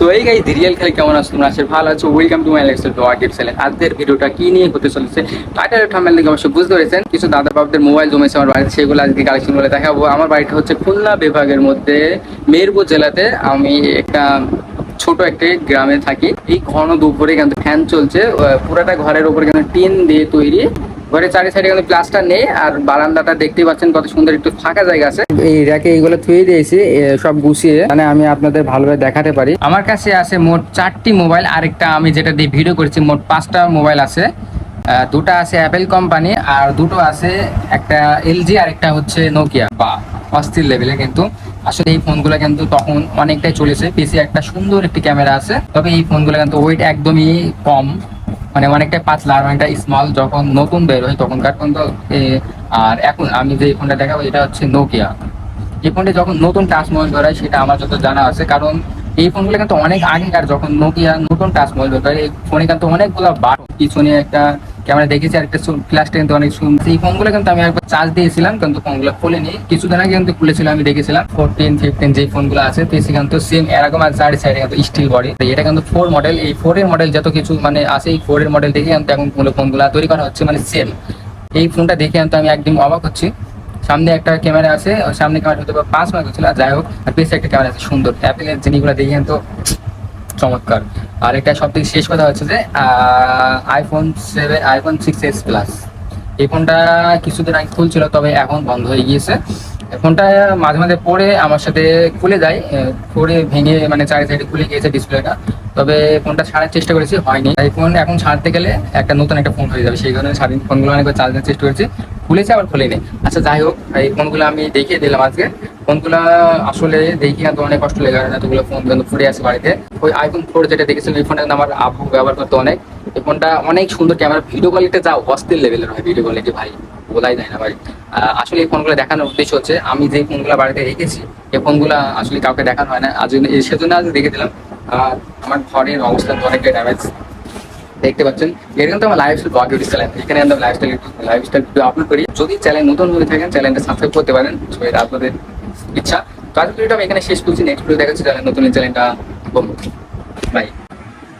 তো এই গাই রিয়েল খেলে কেমন আছো? তোমরা আছো ভালো আছো। ওয়েলকাম টু মাই লেক্সেল ব্লগ চ্যানেল আজকের ভিডিওটা কি নিয়ে হতে চলেছে? টাইটেল থাম্বনেল দেখে অবশ্যই বুঝতে পেরেছেন। কিছু দাদা বাবুদের মোবাইল জমেছে আমার বাড়িতে, সেগুলো আজকে কালেকশন করে দেখাবো। আমার বাড়িটা হচ্ছে খুলনা বিভাগের মধ্যে, মেহেরপুর জেলাতে। আমি একটা ছোট একটি গ্রামে থাকি। এই ঘন দুপুরে কিন্তু ফ্যান চলছে। পুরাটা ঘরের উপরে কিন্তু টিন দিয়ে তৈরি ঘরের চারি সাইডে কিন্তু প্লাস্টার নেই আর বারান্দাটা দেখতে পাচ্ছেন কত সুন্দর একটু ফাঁকা জায়গা আছে। এই র্যাকে এইগুলো থুয়ে দিয়েছি সব গুছিয়ে মানে আমি আপনাদের ভালোভাবে দেখাতে পারি। আমার কাছে আছে মোট চারটি মোবাইল আরেকটা আমি যেটা দিয়ে ভিডিও করেছি মোট পাঁচটা মোবাইল আছে। দুটো আছে অ্যাপেল কোম্পানি আর দুটো আছে একটা এলজি আর একটা হচ্ছে নোকিয়া বা অস্থির লেভেলে কিন্তু। আসলে এই ফোনগুলো কিন্তু তখন অনেকটাই চলেছে পিসি একটা সুন্দর একটি ক্যামেরা আছে। তবে এই ফোনগুলো কিন্তু ওয়েট একদমই কম। মানে অনেকটা পাতলা আর অনেকটা স্মল যখন নতুন বের হয় তখনকার ফোন তো আর এখন আমি যে ফোনটা দেখাবো এটা হচ্ছে নোকিয়া এই ফোনটা যখন নতুন টাচ মোবাইল বের হয় সেটা আমার যত জানা আছে, কারণ এই ফোনগুলো কিন্তু অনেক আগেকার যখন নোকিয়া নতুন টাচ মোবাইল বের হয়, এই ফোনে কিন্তু অনেকগুলো বার পিছনে একটা ক্যামেরা দেখেছি আর একটা টেন কিন্তু অনেক সুন্দর। এই ফোনগুলো কিন্তু আমি একবার চার্জ দিয়েছিলাম, কিন্তু ফোনগুলো খুলেনি। কিছুদিন আগে কিন্তু খুলেছিলাম আমি দেখেছিলাম। ফোরটিন ফিফটিন যে ফোনগুলো আছে, তো সে কিন্তু সেম এরকম আর চারি সাইডে কিন্তু স্টিল বডি তো এটা কিন্তু ফোর মডেল এই ফোর এর মডেল যত কিছু মানে আছে, এই ফোর এর মডেল দেখে কিন্তু এখন ফোনগুলো তৈরি করা হচ্ছে মানে সেম এই ফোনটা দেখে কিন্তু আমি একদম অবাক হচ্ছি। সামনে একটা ক্যামেরা আছে, সামনে ক্যামেরা হতে পারে পাঁচ মেগাপিক্সেল, আর যাই হোক, আর পেছনে একটা ক্যামেরা আছে, সুন্দর। অ্যাপেলের জিনিসগুলো দেখে কিন্তু চমৎকার। আর একটা সব থেকে শেষ কথা হচ্ছে যে iPhone seven iPhone six S plus এই ফোনটা কিছুদিন আগে খুলছিল, তবে এখন বন্ধ হয়ে গিয়েছে। ফোনটা মাঝে মাঝে পড়ে আমার সাথে খুলে যায় পড়ে ভেঙে মানে চারি সাইডে খুলে গিয়েছে ডিসপ্লেটা। তবে ফোনটা ছাড়ার চেষ্টা করেছি, হয়নি। এই ফোন এখন ছাড়তে গেলে একটা নতুন একটা ফোন হয়ে যাবে, সেই কারণে স্বাধীন ফোনগুলো অনেকবার চার্জ দেওয়ার চেষ্টা করেছি। খুলেছে, আবার খুলেনি। আচ্ছা যাই হোক, এই ফোনগুলো আমি দেখিয়ে দিলাম আজকে। ফোনগুলো আসলে দেখি কিন্তু অনেক কষ্ট লেগে। গেছে এতগুলো ফোন কিন্তু ফুরে আছে বাড়িতে। ওই আইফোন ফোর যেটা দেখেছিলাম এই ফোনটা কিন্তু আমার আব্বু ব্যবহার করতে অনেক। এই ফোনটা অনেক সুন্দর ক্যামেরা ভিডিও কোয়ালিটি যাও অস্থির লেভেলের হয় ভিডিও কোয়ালিটি ভাই, বলাই যায় না ভাই। আসলে এই ফোনগুলো দেখানোর উদ্দেশ্য হচ্ছে, আমি যে ফোনগুলো বাড়িতে রেখেছি, এই ফোনগুলো আসলে কাউকে দেখানো হয় না। আজ সেজন্য আজ দেখে দিলাম। আর আমার ঘরের অবস্থা তো অনেকটাই ড্যামেজ দেখতে পাচ্ছেন এটা কিন্তু আমার লাইফস্টাইল ব্লগ ইউটিউব চ্যানেল এখানে আমরা লাইফস্টাইল লাইফস্টাইল ভিডিও আপলোড করি। যদি চ্যানেল নতুন হয়ে থাকেন চ্যানেলটা সাবস্ক্রাইব করতে পারেন। তো এটা আপনাদের ইচ্ছা তো আজকে ভিডিওটা আমি এখানে শেষ করছি। নেক্সট ভিডিও দেখাচ্ছি চ্যানেল নতুন চ্যানেলটা বাই